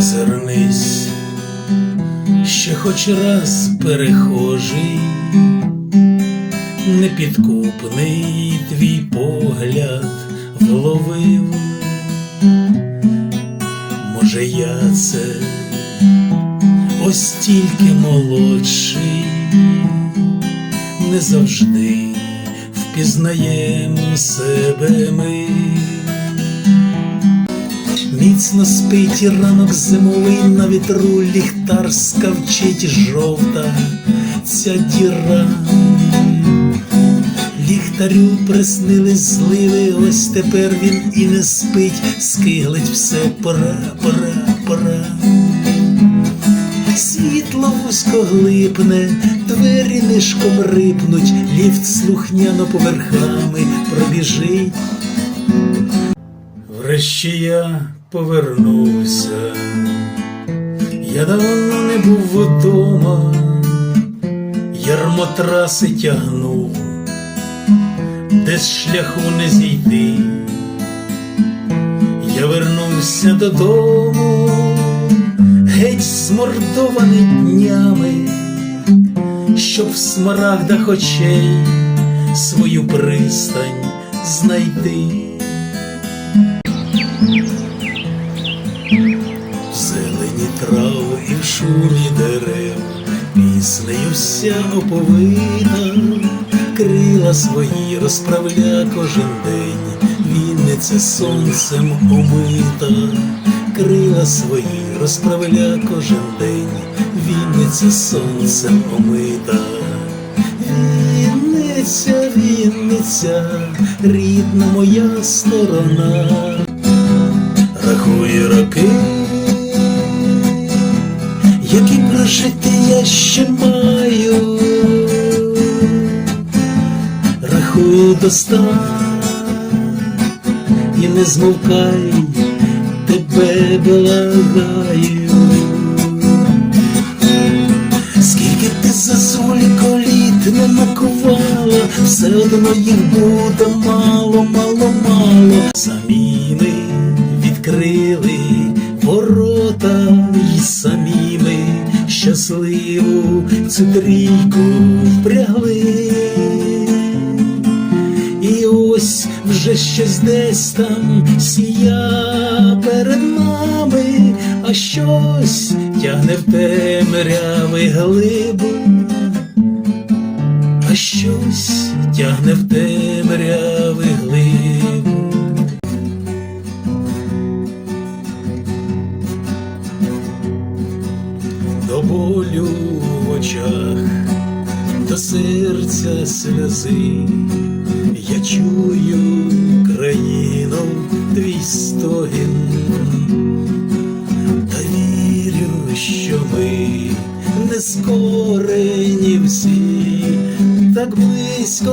Озирнись, ще хоч раз перехожий, непідкупний твій погляд вловив. Може, я це ось тільки молодший, не завжди впізнаєм себе ми. Міцно спить і ранок зимовий на вітру ліхтар скавчить жовта ця діра. Ліхтарю приснились зливи, ось тепер він і не спить, скиглить все пора, пора, пора. Світло вузько глипне, двері нишком рипнуть, ліфт слухняно поверхами пробіжить. Врешті я повернувся, я давно не був вдома, ярмо траси тягнув, десь шляху не зійти. Я вернувся додому, геть змордований днями, щоб в смарагдах очей свою пристань знайти. Зелені трав і в шумі дерев, піснею вся оповита, крила свої розправля кожен день, Вінниця сонцем омита, крила свої розправля кожен день, Вінниця сонцем омита. Вінниця, Вінниця, рідна моя сторона рахує роки, які прожити я ще маю, рахую до ста і не змовкай, тебе благаю. Скільки ти зазулі коліт не накувала, все одно їх буде мало, мало, мало. Самі відкрили ворота і самі ми щасливу цю трійку впрягли. І ось вже щось десь там сія перед нами, а щось тягне в темряви глибу, а щось тягне в темряви глибу. До болю в очах, до серця сльози, я чую країну твій стогін, та вірю, що ми не скорені всі, так близько